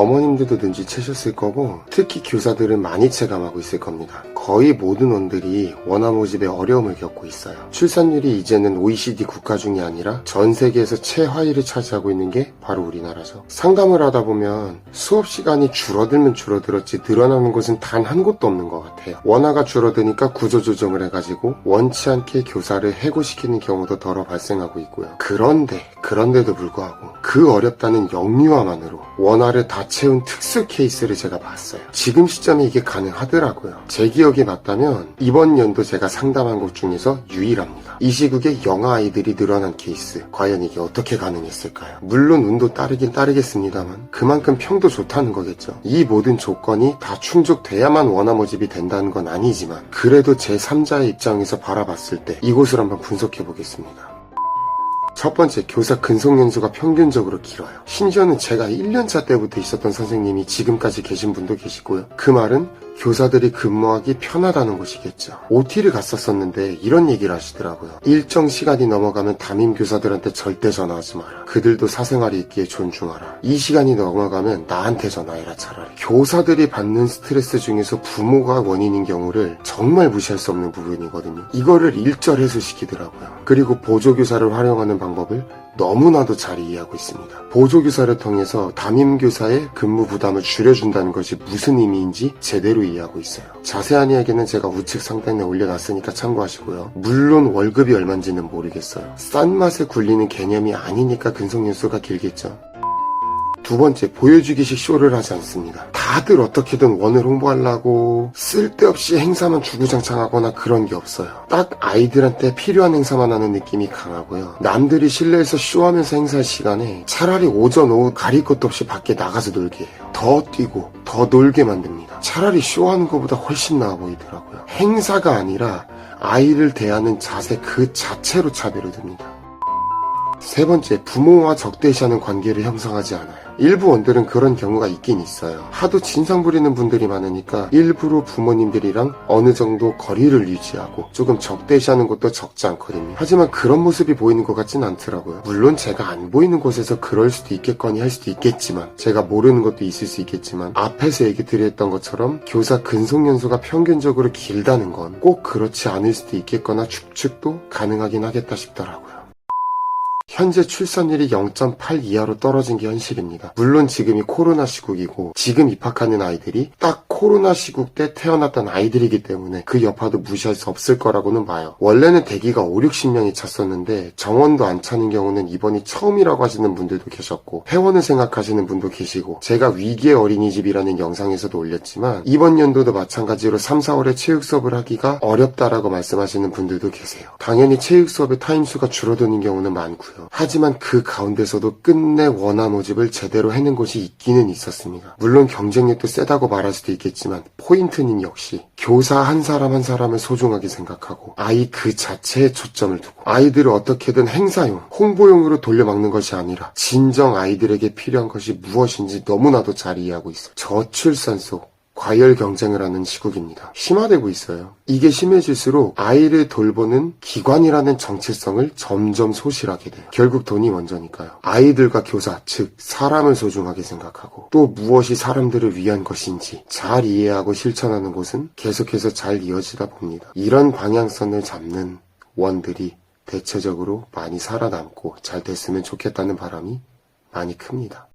어머님들도 눈치채셨을 거고 특히 교사들은 많이 체감하고 있을 겁니다. 거의 모든 원들이 원화 모집에 어려움을 겪고 있어요. 출산율이 이제는 OECD 국가 중이 아니라 전 세계에서 최하위를 차지하고 있는 게 바로 우리나라죠. 상담을 하다 보면 수업 시간이 줄어들면 줄어들었지 늘어나는 곳은 단 한 곳도 없는 것 같아요. 원화가 줄어드니까 구조 조정을 해가지고 원치 않게 교사를 해고시키는 경우도 덜어 발생하고 있고요. 그런데 그런데도 불구하고 그 어렵다는 영유아만으로 원화를 다 채운 특수 케이스를 제가 봤어요. 지금 시점에 이게 가능하더라고요. 제 기억에 맞다면 이번 연도 제가 상담한 곳 중에서 유일합니다. 이 시국에 영아 아이들이 늘어난 케이스 과연 이게 어떻게 가능했을까요? 물론 운도 따르긴 따르겠습니다만 그만큼 평도 좋다는 거겠죠. 이 모든 조건이 다 충족돼야만 원화 모집이 된다는 건 아니지만 그래도 제3자의 입장에서 바라봤을 때 이곳을 한번 분석해 보겠습니다. 첫 번째, 교사 근속 연수가 평균적으로 길어요. 심지어는 제가 1년차 때부터 있었던 선생님이 지금까지 계신 분도 계시고요. 그 말은 교사들이 근무하기 편하다는 것이겠죠. OT를 갔었었는데 이런 얘기를 하시더라고요. 일정 시간이 넘어가면 담임 교사들한테 절대 전화하지 마라. 그들도 사생활이 있기에 존중하라. 이 시간이 넘어가면 나한테 전화해라 차라리. 교사들이 받는 스트레스 중에서 부모가 원인인 경우를 정말 무시할 수 없는 부분이거든요. 이거를 일절 해소시키더라고요. 그리고 보조교사를 활용하는 방법을 너무나도 잘 이해하고 있습니다. 보조교사를 통해서 담임교사의 근무 부담을 줄여준다는 것이 무슨 의미인지 제대로 이해하고 있어요. 자세한 이야기는 제가 우측 상단에 올려놨으니까 참고하시고요. 물론 월급이 얼마인지는 모르겠어요. 싼 맛에 굴리는 개념이 아니니까 근속연수가 길겠죠. 두 번째, 보여주기식 쇼를 하지 않습니다. 다들 어떻게든 원을 홍보하려고 쓸데없이 행사만 주구장창하거나 그런 게 없어요. 딱 아이들한테 필요한 행사만 하는 느낌이 강하고요. 남들이 실내에서 쇼하면서 행사할 시간에 차라리 오전, 오후 가릴 것도 없이 밖에 나가서 놀게 해요. 더 뛰고 더 놀게 만듭니다. 차라리 쇼하는 것보다 훨씬 나아 보이더라고요. 행사가 아니라 아이를 대하는 자세 그 자체로 차별을 둡니다. 세 번째, 부모와 적대시하는 관계를 형성하지 않아요. 일부 원들은 그런 경우가 있긴 있어요. 하도 진상 부리는 분들이 많으니까 일부러 부모님들이랑 어느 정도 거리를 유지하고 조금 적대시하는 것도 적지 않거든요. 하지만 그런 모습이 보이는 것 같진 않더라고요. 물론 제가 안 보이는 곳에서 그럴 수도 있겠거니 할 수도 있겠지만 제가 모르는 것도 있을 수 있겠지만 앞에서 얘기 드렸던 것처럼 교사 근속 연수가 평균적으로 길다는 건 꼭 그렇지 않을 수도 있겠거나 추측도 가능하긴 하겠다 싶더라고요. 현재 출산율이 0.8 이하로 떨어진 게 현실입니다. 물론 지금이 코로나 시국이고 지금 입학하는 아이들이 딱 코로나 시국 때 태어났던 아이들이기 때문에 그 여파도 무시할 수 없을 거라고는 봐요. 원래는 대기가 5, 60명이 찼었는데 정원도 안 차는 경우는 이번이 처음이라고 하시는 분들도 계셨고 회원을 생각하시는 분도 계시고 제가 위기의 어린이집이라는 영상에서도 올렸지만 이번 연도도 마찬가지로 3, 4월에 체육 수업을 하기가 어렵다라고 말씀하시는 분들도 계세요. 당연히 체육 수업의 타임수가 줄어드는 경우는 많고요. 하지만 그 가운데서도 끝내 원화 모집을 제대로 해낸 곳이 있기는 있었습니다. 물론 경쟁력도 세다고 말할 수도 있겠지만 포인트는 역시 교사 한 사람 한 사람을 소중하게 생각하고 아이 그 자체에 초점을 두고 아이들을 어떻게든 행사용, 홍보용으로 돌려막는 것이 아니라 진정 아이들에게 필요한 것이 무엇인지 너무나도 잘 이해하고 있어요. 저출산 속 과열 경쟁을 하는 시국입니다. 심화되고 있어요. 이게 심해질수록 아이를 돌보는 기관이라는 정체성을 점점 소실하게 돼요. 결국 돈이 먼저니까요. 아이들과 교사, 즉 사람을 소중하게 생각하고 또 무엇이 사람들을 위한 것인지 잘 이해하고 실천하는 곳은 계속해서 잘 이어지다 봅니다. 이런 방향성을 잡는 원들이 대체적으로 많이 살아남고 잘 됐으면 좋겠다는 바람이 많이 큽니다.